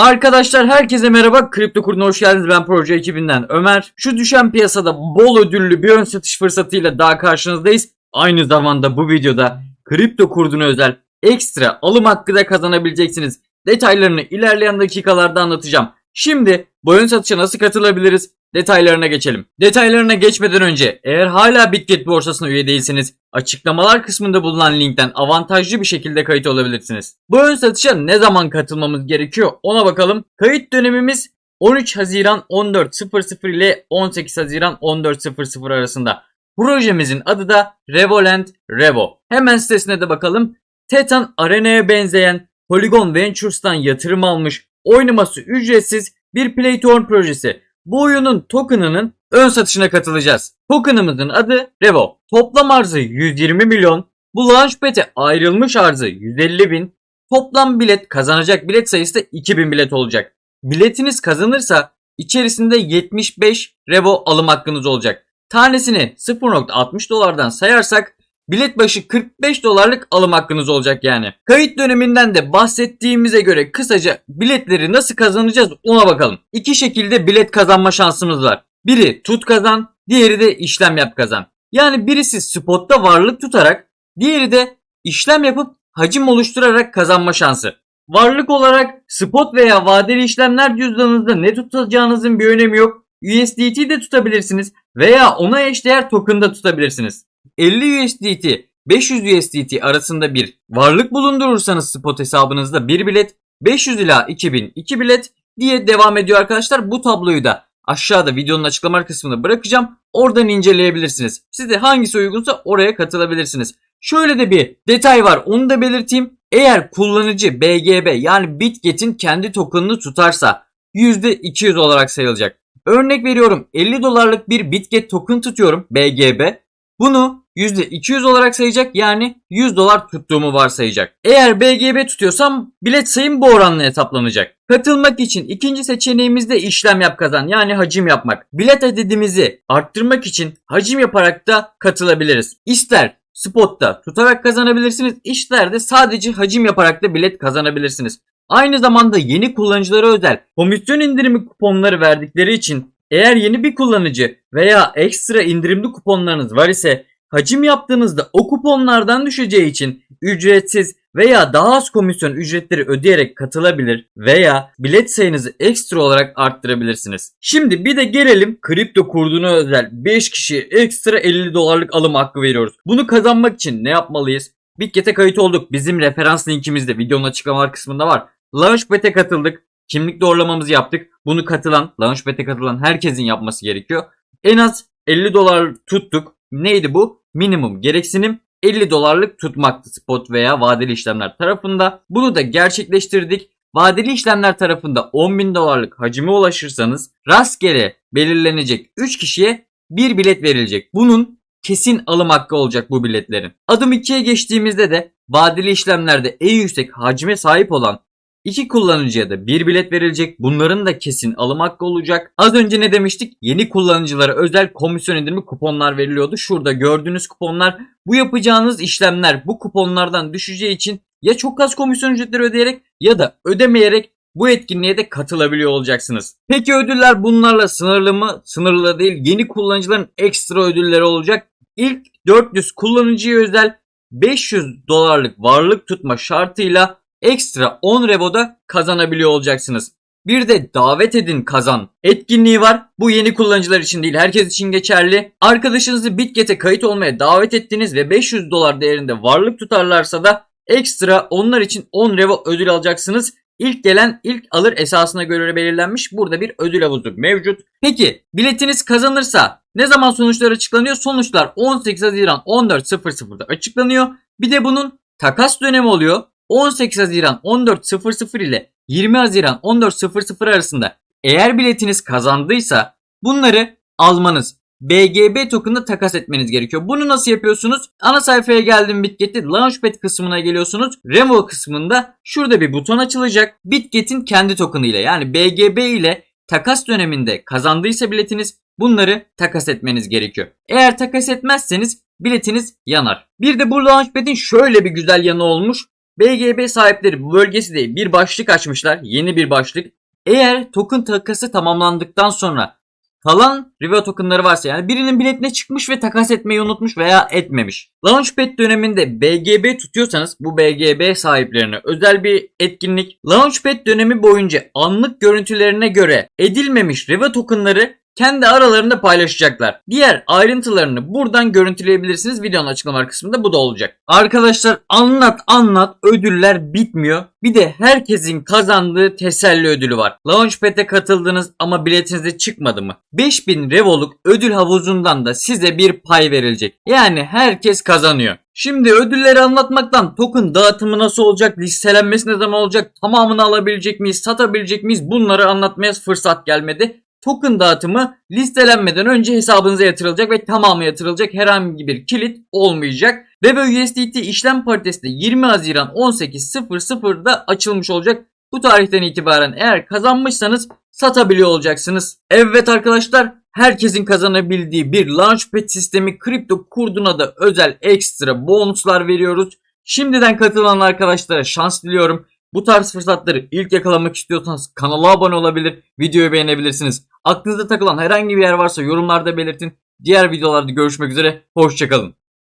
Arkadaşlar herkese merhaba. Kripto kuruna hoş geldiniz. Ben proje ekibinden Ömer. Şu düşen piyasada bol ödüllü bir ön satış fırsatıyla daha karşınızdayız. Aynı zamanda bu videoda kripto kurduna özel ekstra alım hakkı da kazanabileceksiniz. Detaylarını ilerleyen dakikalarda anlatacağım. Şimdi bu ön satışa nasıl katılabiliriz? Detaylarına geçelim. Detaylarına geçmeden önce eğer hala Bitget borsasına üye değilseniz açıklamalar kısmında bulunan linkten avantajlı bir şekilde kayıt olabilirsiniz. Bu ön satışa ne zaman katılmamız gerekiyor ona bakalım. Kayıt dönemimiz 13 Haziran 14.00 ile 18 Haziran 14.00 arasında. Projemizin adı da Revoland Revo. Hemen sitesine de bakalım. Tetan Arena'ya benzeyen Polygon Ventures'tan yatırım almış, oynaması ücretsiz bir Play to Earn projesi. Bu oyunun token'ının ön satışına katılacağız. Token'ımızın adı Revo. Toplam arzı 120 milyon. Bu Launchpad'e ayrılmış arzı 150 bin. Toplam bilet kazanacak bilet sayısı da 2000 bilet olacak. Biletiniz kazanırsa içerisinde 75 Revo alım hakkınız olacak. Tanesini 0.60 dolardan sayarsak bilet başı 45 dolarlık alım hakkınız olacak yani. Kayıt döneminden de bahsettiğimize göre kısaca biletleri nasıl kazanacağız ona bakalım. İki şekilde bilet kazanma şansımız var. Biri tut kazan, diğeri de işlem yap kazan. Yani birisi spotta varlık tutarak, diğeri de işlem yapıp hacim oluşturarak kazanma şansı. Varlık olarak spot veya vadeli işlemler cüzdanınızda ne tutacağınızın bir önemi yok. USDT de tutabilirsiniz veya ona eşdeğer token da tutabilirsiniz. 50 USDT 500 USDT arasında bir varlık bulundurursanız spot hesabınızda bir bilet 500 ila 2000 2 bilet diye devam ediyor arkadaşlar. Bu tabloyu da aşağıda videonun açıklama kısmına bırakacağım. Oradan inceleyebilirsiniz. Size hangisi uygunsa oraya katılabilirsiniz. Şöyle de bir detay var onu da belirteyim. Eğer kullanıcı BGB yani Bitget'in kendi tokenını tutarsa %200 olarak sayılacak. Örnek veriyorum 50 dolarlık bir Bitget token tutuyorum BGB. Bunu %200 olarak sayacak yani 100 dolar tuttuğumu varsayacak. Eğer BGB tutuyorsam bilet sayım bu oranla hesaplanacak. Katılmak için ikinci seçeneğimiz de işlem yap kazan yani hacim yapmak. Bilet adedimizi arttırmak için hacim yaparak da katılabiliriz. İster spotta tutarak kazanabilirsiniz, ister de sadece hacim yaparak da bilet kazanabilirsiniz. Aynı zamanda yeni kullanıcılara özel komisyon indirimi kuponları verdikleri için eğer yeni bir kullanıcı veya ekstra indirimli kuponlarınız var ise hacim yaptığınızda o kuponlardan düşeceği için ücretsiz veya daha az komisyon ücretleri ödeyerek katılabilir veya bilet sayınızı ekstra olarak arttırabilirsiniz. Şimdi bir de gelelim kripto kurduğuna özel 5 kişiye ekstra 50 dolarlık alım hakkı veriyoruz. Bunu kazanmak için ne yapmalıyız? Bitget'e kayıt olduk. Bizim referans linkimiz de videonun açıklamalar kısmında var. Launchpad'e katıldık. Kimlik doğrulamamızı yaptık. Bunu katılan, Launchpad'e katılan herkesin yapması gerekiyor. En az 50 dolar tuttuk. Neydi bu? Minimum gereksinim 50 dolarlık tutmaktı spot veya vadeli işlemler tarafında. Bunu da gerçekleştirdik. Vadeli işlemler tarafında 10 bin dolarlık hacime ulaşırsanız rastgele belirlenecek 3 kişiye bir bilet verilecek. Bunun kesin alım hakkı olacak bu biletlerin. Adım 2'ye geçtiğimizde de vadeli işlemlerde en yüksek hacme sahip olan İki kullanıcıya da bir bilet verilecek. Bunların da kesin alım hakkı olacak. Az önce ne demiştik? Yeni kullanıcılara özel komisyon indirimi kuponlar veriliyordu. Şurada gördüğünüz kuponlar bu yapacağınız işlemler bu kuponlardan düşeceği için ya çok az komisyon ücretleri ödeyerek ya da ödemeyerek bu etkinliğe de katılabiliyor olacaksınız. Peki ödüller bunlarla sınırlı mı? Sınırlı değil. Yeni kullanıcıların ekstra ödülleri olacak. İlk 400 kullanıcıya özel 500 dolarlık varlık tutma şartıyla ekstra 10 revoda kazanabiliyor olacaksınız. Bir de davet edin kazan etkinliği var. Bu yeni kullanıcılar için değil herkes için geçerli. Arkadaşınızı Bitget'e kayıt olmaya davet ettiniz ve 500 dolar değerinde varlık tutarlarsa da ekstra onlar için 10 revo ödül alacaksınız. İlk gelen ilk alır esasına göre belirlenmiş burada bir ödül havuzu mevcut. Peki biletiniz kazanırsa ne zaman sonuçlar açıklanıyor? Sonuçlar 18 Haziran 14.00'da açıklanıyor. Bir de bunun takas dönemi oluyor. 18 Haziran 14.00 ile 20 Haziran 14.00 arasında eğer biletiniz kazandıysa bunları almanız BGB token'da takas etmeniz gerekiyor. Bunu nasıl yapıyorsunuz? Ana sayfaya geldim Bitget'te Launchpad kısmına geliyorsunuz. Remo kısmında şurada bir buton açılacak. Bitget'in kendi token'ı ile yani BGB ile takas döneminde kazandıysa biletiniz bunları takas etmeniz gerekiyor. Eğer takas etmezseniz biletiniz yanar. Bir de bu Launchpad'in şöyle bir güzel yanı olmuş. BGB sahipleri bu bölgesi değil bir başlık açmışlar. Yeni bir başlık. Eğer token takası tamamlandıktan sonra kalan Riva tokenları varsa yani birinin biletine çıkmış ve takas etmeyi unutmuş veya etmemiş. Launchpad döneminde BGB tutuyorsanız bu BGB sahiplerine özel bir etkinlik. Launchpad dönemi boyunca anlık görüntülerine göre edilmemiş Riva tokenları kendi aralarında paylaşacaklar. Diğer ayrıntılarını buradan görüntüleyebilirsiniz. Videonun açıklama kısmında bu da olacak. Arkadaşlar anlat anlat ödüller bitmiyor. Bir de herkesin kazandığı teselli ödülü var. Launchpad'e katıldınız ama biletinize çıkmadı mı? 5000 revoluk ödül havuzundan da size bir pay verilecek. Yani herkes kazanıyor. Şimdi ödülleri anlatmaktan token dağıtımı nasıl olacak, listelenmesi ne zaman olacak, tamamını alabilecek miyiz, satabilecek miyiz bunları anlatmaya fırsat gelmedi. Token dağıtımı listelenmeden önce hesabınıza yatırılacak ve tamamı yatırılacak herhangi bir kilit olmayacak. Reve USDT işlem paritesi de 20 Haziran 18.00'da açılmış olacak. Bu tarihten itibaren eğer kazanmışsanız satabiliyor olacaksınız. Evet arkadaşlar herkesin kazanabildiği bir Launchpad sistemi kripto kurduna da özel ekstra bonuslar veriyoruz. Şimdiden katılan arkadaşlara şans diliyorum. Bu tarz fırsatları ilk yakalamak istiyorsanız kanala abone olabilir, videoyu beğenebilirsiniz. Aklınızda takılan herhangi bir yer varsa yorumlarda belirtin. Diğer videolarda görüşmek üzere, hoşçakalın.